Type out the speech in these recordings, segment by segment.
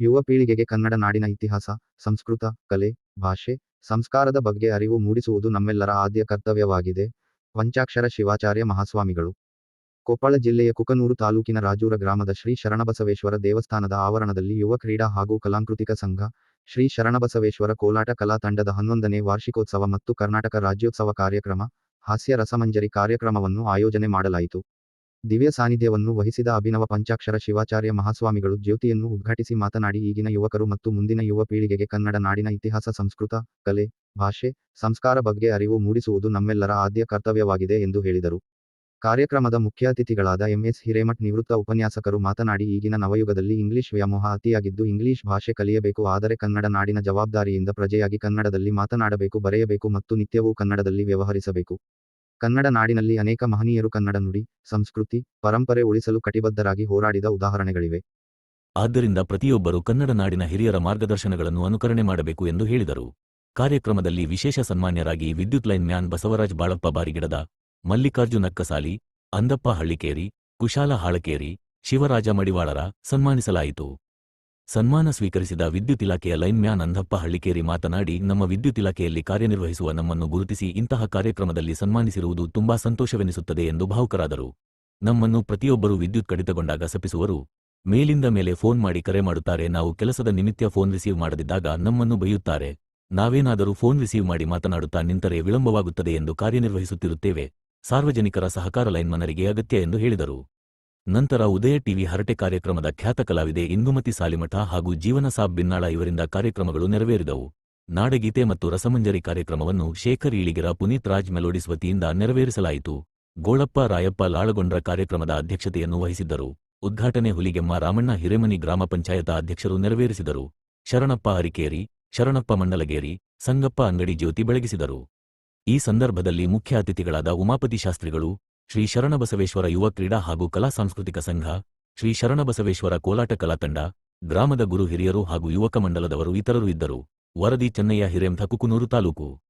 ಯುವ ಪೀಳಿಗೆಗೆ ಕನ್ನಡ ನಾಡಿನ ಇತಿಹಾಸ, ಸಂಸ್ಕೃತ, ಕಲೆ, ಭಾಷೆ, ಸಂಸ್ಕಾರದ ಬಗ್ಗೆ ಅರಿವು ಮೂಡಿಸುವುದು ನಮ್ಮೆಲ್ಲರ ಆದ್ಯ ಕರ್ತವ್ಯವಾಗಿದೆ. ಪಂಚಾಕ್ಷರ ಶಿವಾಚಾರ್ಯ ಮಹಾಸ್ವಾಮಿಗಳು. ಕೊಪ್ಪಳ ಜಿಲ್ಲೆಯ ಕುಕನೂರು ತಾಲೂಕಿನ ರಾಜೂರ ಗ್ರಾಮದ ಶ್ರೀ ಶರಣಬಸವೇಶ್ವರ ದೇವಸ್ಥಾನದ ಆವರಣದಲ್ಲಿ ಯುವ ಕ್ರೀಡಾ ಹಾಗೂ ಕಲಾಂಕೃತಿಕ ಸಂಘ, ಶ್ರೀ ಶರಣಬಸವೇಶ್ವರ ಕೋಲಾಟ ಕಲಾ ತಂಡದ ಹನ್ನೊಂದನೇ ವಾರ್ಷಿಕೋತ್ಸವ ಮತ್ತು ಕರ್ನಾಟಕ ರಾಜ್ಯೋತ್ಸವ ಕಾರ್ಯಕ್ರಮ, ಹಾಸ್ಯ ರಸಮಂಜರಿ ಕಾರ್ಯಕ್ರಮವನ್ನು ಆಯೋಜನೆ ಮಾಡಲಾಯಿತು. ದಿವ್ಯ ಸಾನ್ನಿಧ್ಯವನ್ನು ವಹಿಸಿದ ಅಭಿನವ ಪಂಚಾಕ್ಷರ ಶಿವಾಚಾರ್ಯ ಮಹಾಸ್ವಾಮಿಗಳು ಜ್ಯೋತಿಯನ್ನು ಉದ್ಘಾಟಿಸಿ ಮಾತನಾಡಿ ಈಗಿನ ಯುವಕರು ಮತ್ತು ಮುಂದಿನ ಯುವ ಪೀಳಿಗೆಗೆ ಕನ್ನಡ ನಾಡಿನ ಇತಿಹಾಸ, ಸಂಸ್ಕೃತ, ಕಲೆ, ಭಾಷೆ, ಸಂಸ್ಕಾರ ಬಗ್ಗೆ ಅರಿವು ಮೂಡಿಸುವುದು ನಮ್ಮೆಲ್ಲರ ಆದ್ಯ ಕರ್ತವ್ಯವಾಗಿದೆ ಎಂದು ಹೇಳಿದರು. ಕಾರ್ಯಕ್ರಮದ ಮುಖ್ಯ ಅತಿಥಿಗಳಾದ ಎಂಎಸ್ ಹಿರೇಮಠ್ ನಿವೃತ್ತ ಉಪನ್ಯಾಸಕರು ಮಾತನಾಡಿ ಈಗಿನ ನವಯುಗದಲ್ಲಿ ಇಂಗ್ಲಿಷ್ ವ್ಯಾಮೋಹ ಅತಿಯಾಗಿದ್ದು ಇಂಗ್ಲಿಷ್ ಭಾಷೆ ಕಲಿಯಬೇಕು ಆದರೆ ಕನ್ನಡ ನಾಡಿನ ಜವಾಬ್ದಾರಿಯಿಂದ ಪ್ರಜೆಯಾಗಿ ಕನ್ನಡದಲ್ಲಿ ಮಾತನಾಡಬೇಕು, ಬರೆಯಬೇಕು ಮತ್ತು ನಿತ್ಯವೂ ಕನ್ನಡದಲ್ಲಿ ವ್ಯವಹರಿಸಬೇಕು. ಕನ್ನಡ ನಾಡಿನಲ್ಲಿ ಅನೇಕ ಮಹನೀಯರು ಕನ್ನಡ ನುಡಿ, ಸಂಸ್ಕೃತಿ, ಪರಂಪರೆ ಉಳಿಸಲು ಕಟಿಬದ್ಧರಾಗಿ ಹೋರಾಡಿದ ಉದಾಹರಣೆಗಳಿವೆ. ಆದ್ದರಿಂದ ಪ್ರತಿಯೊಬ್ಬರು ಕನ್ನಡ ನಾಡಿನ ಹಿರಿಯರ ಮಾರ್ಗದರ್ಶನಗಳನ್ನು ಅನುಕರಣೆ ಮಾಡಬೇಕು ಎಂದು ಹೇಳಿದರು. ಕಾರ್ಯಕ್ರಮದಲ್ಲಿ ವಿಶೇಷ ಸನ್ಮಾನ್ಯರಾಗಿ ವಿದ್ಯುತ್ ಲೈನ್ ಮ್ಯಾನ್ ಬಸವರಾಜ್ ಬಾಳಪ್ಪ ಬಾರಿಗಿಡದ ಮಲ್ಲಿಕಾರ್ಜುನ ಕಸಾಲಿ, ಅಂದಪ್ಪ ಹಳ್ಳಿಕೇರಿ, ಕುಶಾಲ ಹಾಳಕೇರಿ, ಶಿವರಾಜ ಮಡಿವಾಳರ ಸನ್ಮಾನಿಸಲಾಯಿತು. ಸನ್ಮಾನ ಸ್ವೀಕರಿಸಿದ ವಿದ್ಯುತ್ ಇಲಾಖೆಯ ಲೈನ್ ಮ್ಯಾನ್ ಅಂದಪ್ಪ ಹಳ್ಳಿಕೇರಿ ಮಾತನಾಡಿ, ನಮ್ಮ ವಿದ್ಯುತ್ ಇಲಾಖೆಯಲ್ಲಿ ಕಾರ್ಯನಿರ್ವಹಿಸುವ ನಮ್ಮನ್ನು ಗುರುತಿಸಿ ಇಂತಹ ಕಾರ್ಯಕ್ರಮದಲ್ಲಿ ಸನ್ಮಾನಿಸಿರುವುದು ತುಂಬಾ ಸಂತೋಷವೆನಿಸುತ್ತದೆ ಎಂದು ಭಾವುಕರಾದರು. ನಮ್ಮನ್ನು ಪ್ರತಿಯೊಬ್ಬರೂ ವಿದ್ಯುತ್ ಕಡಿತಗೊಂಡಾಗ ಸಪಿಸುವರು ಮೇಲಿಂದ ಮೇಲೆ ಫೋನ್ ಮಾಡಿ ಕರೆ ಮಾಡುತ್ತಾರೆ. ನಾವು ಕೆಲಸದ ನಿಮಿತ್ತ ಫೋನ್ ರಿಸೀವ್ ಮಾಡದಿದ್ದಾಗ ನಮ್ಮನ್ನು ಬೈಯುತ್ತಾರೆ. ನಾವೇನಾದರೂ ಫೋನ್ ರಿಸೀವ್ ಮಾಡಿ ಮಾತನಾಡುತ್ತಾ ನಿಂತರೆ ವಿಳಂಬವಾಗುತ್ತದೆ ಎಂದು ಕಾರ್ಯನಿರ್ವಹಿಸುತ್ತಿರುತ್ತೇವೆ. ಸಾರ್ವಜನಿಕರ ಸಹಕಾರ ಲೈನ್ಮನರಿಗೆ ಅಗತ್ಯ ಎಂದು ಹೇಳಿದರು. ನಂತರ ಉದಯ ಟಿವಿ ಹರಟೆ ಕಾರ್ಯಕ್ರಮದ ಖ್ಯಾತ ಕಲಾವಿದೆ ಇಂದುಮತಿ ಸಾಲಿಮಠ ಹಾಗೂ ಜೀವನಸಾಬ್ ಬಿನ್ನಾಳ ಇವರಿಂದ ಕಾರ್ಯಕ್ರಮಗಳು ನೆರವೇರಿದವು. ನಾಡಗೀತೆ ಮತ್ತು ರಸಮಂಜರಿ ಕಾರ್ಯಕ್ರಮವನ್ನು ಶೇಖರ್ ಇಳಿಗಿರ ಪುನೀತ್ ರಾಜ್ ಮೆಲೋಡಿಸ್ ವತಿಯಿಂದ ನೆರವೇರಿಸಲಾಯಿತು. ಗೋಳಪ್ಪ, ರಾಯಪ್ಪ, ಲಾಳಗೊಂಡ್ರ ಕಾರ್ಯಕ್ರಮದ ಅಧ್ಯಕ್ಷತೆಯನ್ನು ವಹಿಸಿದ್ದರು. ಉದ್ಘಾಟನೆ ಹುಲಿಗೆಮ್ಮ ರಾಮಣ್ಣ ಹಿರೇಮನಿ ಗ್ರಾಮ ಪಂಚಾಯತ ಅಧ್ಯಕ್ಷರು ನೆರವೇರಿಸಿದರು. ಶರಣಪ್ಪ ಹರಿಕೇರಿ, ಶರಣಪ್ಪ ಮಂಡಲಗೇರಿ, ಸಂಗಪ್ಪ ಅಂಗಡಿ ಜ್ಯೋತಿ ಬೆಳಗಿಸಿದರು. ಈ ಸಂದರ್ಭದಲ್ಲಿ ಮುಖ್ಯ ಅತಿಥಿಗಳಾದ ಉಮಾಪತಿ ಶಾಸ್ತ್ರಿಗಳು ಶ್ರೀ ಶರಣಬಸವೇಶ್ವರ ಯುವ ಕ್ರೀಡಾ ಹಾಗೂ ಕಲಾ ಸಾಂಸ್ಕೃತಿಕ ಸಂಘ, ಶ್ರೀ ಶರಣಬಸವೇಶ್ವರ ಕೋಲಾಟ ಕಲಾ ತಂಡ, ಗ್ರಾಮದ ಗುರು ಹಿರಿಯರು ಹಾಗೂ ಯುವಕ ಮಂಡಲದವರು ಇತರರು ಇದ್ದರು. ವರದಿ ಚೆನ್ನಯ್ಯ ಹಿರೇಂಥ ಕುಕುನೂರು ತಾಲೂಕು.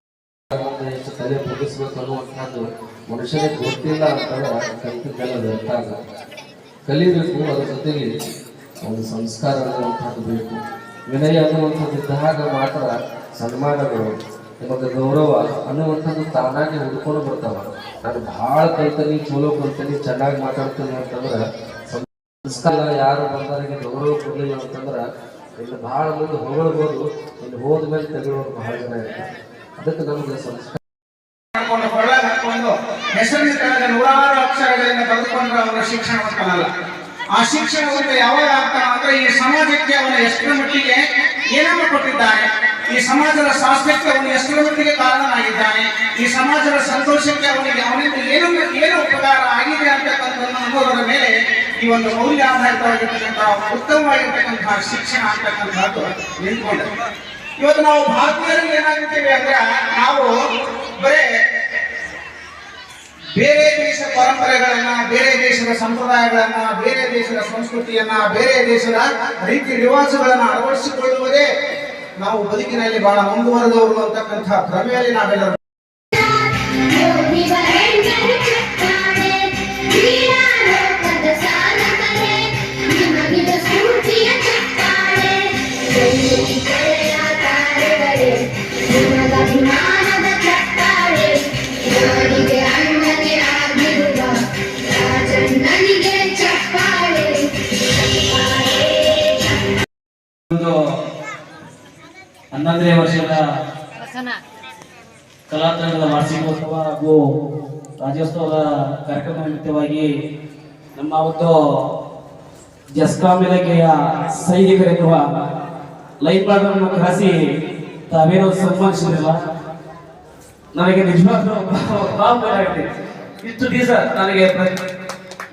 ಸನ್ಮಾನಗಳು ನಿಮಗೆ ಗೌರವ ಅನ್ನುವಂಥದ್ದು ತಾನಾಗಿ ಹುಡ್ಕೊಂಡು ಬರ್ತಾವ. ನಾನು ಭಾಳ ಕಲ್ತೀನಿ, ಚಲೋ ಕಲ್ತೀನಿ, ಚೆನ್ನಾಗಿ ಮಾತಾಡ್ತೀನಿ ಅಂತಂದ್ರೆ ಸಂಸ್ಕಾರ ಯಾರು ಬಂದವರಿಗೆ ಗೌರವ ಕೊಡಲಿಲ್ಲ ಅಂತಂದ್ರೆ ಇಲ್ಲಿ ಭಾಳ ಮುಂದೆ ಹೊಗಳ್ಬೋದು ಇಲ್ಲಿ ಹೋದ್ಮೇಲೆ ತೆಗೆಯೋರು ಬಹಳ ಜನ ಇರ್ತಾರೆ. ಅದಕ್ಕೆ ನಮಗೆ ಸಂಸ್ಕಾರ ಹಾಕೊಂಡು ನೂರಾರು ಅಕ್ಷರಗಳಿಂದ ಬರೆದುಕೊಂಡ್ರೆ ಅವನ ಶಿಕ್ಷಣವಂತನಲ್ಲ ಆ ಶಿಕ್ಷಣವಂತ ಯಾವ ಆಗ್ತಾನ ಅಂದ್ರೆ ಈ ಸಮಾಜಕ್ಕೆ ಅವನ ಎಷ್ಟರ ಮಟ್ಟಿಗೆ ಏನನ್ನು ಕೊಟ್ಟಿದ್ದಾನೆ ಈ ಸಮಾಜದ ಸ್ವಾಸ್ಥ್ಯಕ್ಕೆ ಅವನು ಎಷ್ಟರ ಮಟ್ಟಿಗೆ ಕಾರಣನಾಗಿದ್ದಾನೆ, ಈ ಸಮಾಜದ ಸಂತೋಷಕ್ಕೆ ಅವನಿಗೆ ಅವನಿಂದ ಏನು ಏನು ಉಪಕಾರ ಆಗಿದೆ ಅಂತಕ್ಕಂಥದ್ದನ್ನು ಅನ್ನೋದರ ಮೇಲೆ ಈ ಒಂದು ಮೌಲ್ಯ ಆಧಾರಿತವಾಗಿರ್ತಕ್ಕಂತಹ ಉತ್ತಮವಾಗಿರ್ತಕ್ಕಂತಹ ಶಿಕ್ಷಣ ಅಂತಕ್ಕಂಥದ್ದು ನಿಂತ್ಕೊಂಡೆ ಇವತ್ತು ನಾವು ಭಾರತೀಯರಿಗೆ ಏನಾಗಿರ್ತೀವಿ ಅಂದ್ರೆ, ನಾವು ಬರೇ ಬೇರೆ ದೇಶ ಪರಂಪರೆಗಳನ್ನ, ಬೇರೆ ದೇಶದ ಸಂಪ್ರದಾಯಗಳನ್ನ, ಬೇರೆ ದೇಶದ ಸಂಸ್ಕೃತಿಯನ್ನ, ಬೇರೆ ದೇಶದ ರೀತಿ ರಿವಾಜುಗಳನ್ನ ಅಳವಡಿಸಿಕೊಳ್ಳುವುದೇ ನಾವು ಬದುಕಿನಲ್ಲಿ ಬಹಳ ಮುಂದುವರೆದವರು ಅಂತಕ್ಕಂಥ ಭ್ರಮೆಯಲ್ಲಿ ನಾವೆಲ್ಲರೂ ಒಂದು ಹನ್ನೊಂದನೇ ವರ್ಷದ ಕಲಾತಂಡದ ವಾರ್ಷಿಕೋತ್ಸವ ಹಾಗೂ ರಾಜ್ಯೋತ್ಸವದ ಕಾರ್ಯಕ್ರಮ ನಿಮಿತ್ತವಾಗಿ ನಮ್ಮ ಒಂದು ಜಸ್ಕಾಂ ಇಲಾಖೆಯ ಸೈನಿಕರಿರುವ ಲೈಫ್ ಭಾಗವನ್ನು ಕರೆಸಿ ತಾವೇನೋ ಸನ್ಮಾನಿಸಿದಿಲ್ಲ ನನಗೆ ನಿಜವಾಗ್ಲೂ ಇಷ್ಟು ದಿವಸ ನನಗೆ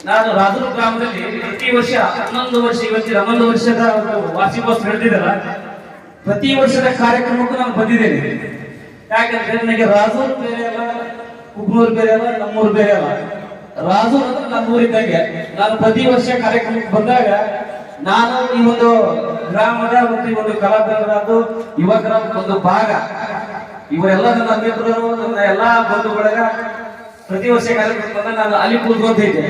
ನಾನು ರಾಜೂರು ಗ್ರಾಮದಲ್ಲಿ ಪ್ರತಿ ವರ್ಷ ಹನ್ನೊಂದು ವರ್ಷ ಇವತ್ತಿನ ಹನ್ನೊಂದು ವರ್ಷದ ವಾರ್ಷಿಕೋತ್ಸವ ನಡೆದಿದ್ದಲ್ಲ ಪ್ರತಿ ವರ್ಷದ ಕಾರ್ಯಕ್ರಮಕ್ಕೂ ನಾನು ಬಂದಿದ್ದೇನೆ. ಯಾಕಂದ್ರೆ ನನಗೆ ರಾಜೂರು ಬೇರೆ ಅಲ್ಲ, ಕುಗ್ನೂರು ಬೇರೆ ಅಲ್ಲ, ನಮ್ಮೂರು ಬೇರೆ ಅಲ್ಲ. ರಾಜೂರು ಅಂದ್ರೆ ನಮ್ಮೂರಿದ್ದಂಗೆ. ನಾನು ಪ್ರತಿ ವರ್ಷ ಕಾರ್ಯಕ್ರಮಕ್ಕೆ ಬಂದಾಗ ನಾನು ಈ ಒಂದು ಗ್ರಾಮದ ಮತ್ತು ಈ ಒಂದು ಕಲಾವಿದರಾದ ಯುವಕರ ಒಂದು ಭಾಗ. ಇವರೆಲ್ಲ ನನ್ನ ಮಿತ್ರರು ನನ್ನ ಎಲ್ಲಾ ಬಂಧು ಬಳಗ ಪ್ರತಿ ವರ್ಷ ಕಾರ್ಯಕ್ರಮಕ್ಕೆ ಬಂದಾಗ ನಾನು ಅಲ್ಲಿ ಕೂತ್ಕೊಂತಿದ್ದೆ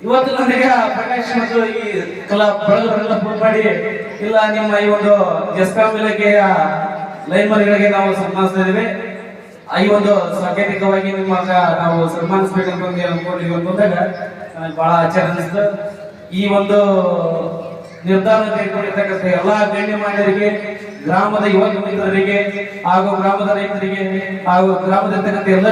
ಇವತ್ತು ನನಗೆ ಪ್ರಕಾಶ್ ಮತ್ತು ಈ ಕಲಾ ಬಳಗರೆಲ್ಲ ಫೋನ್ ಮಾಡಿ, ಇಲ್ಲ, ನಿಮ್ಮ ಈ ಒಂದು ಜಸ್ಕಾಂ ಇಲಾಖೆಯ ಲೈನ್ಮನ್ಗಳಿಗೆ ನಾವು ಸನ್ಮಾನಿಸ್ತಾ ಇದ್ದೀವಿ. ಈ ಒಂದು ಸಾಂಕೇತಿಕವಾಗಿ ನಿಮ್ಮ ನಾವು ಸನ್ಮಾನಿಸ್ಬೇಕಂತ ಒಂದು ಅನ್ಕೊಂಡಿದ್ವಿ ಅಂತಂದಾಗ ನನಗೆ ಬಹಳ ಆಶ್ಚರ್ಯ ಅನಿಸ್ತು ಈ ಒಂದು ನಿರ್ಧಾರ ತೆಗೆದುಕೊಂಡಿರ್ತಕ್ಕಂಥ ಎಲ್ಲಾ ಗಣ್ಯಮಾನ್ಯರಿಗೆ ಗ್ರಾಮದ ಯುವಕ ಮಿತ್ರರಿಗೆ ಹಾಗೂ ಗ್ರಾಮದ ರೈತರಿಗೆ ಹಾಗೂ ಗ್ರಾಮದಲ್ಲಿರ್ತಕ್ಕಂಥ ಎಲ್ಲ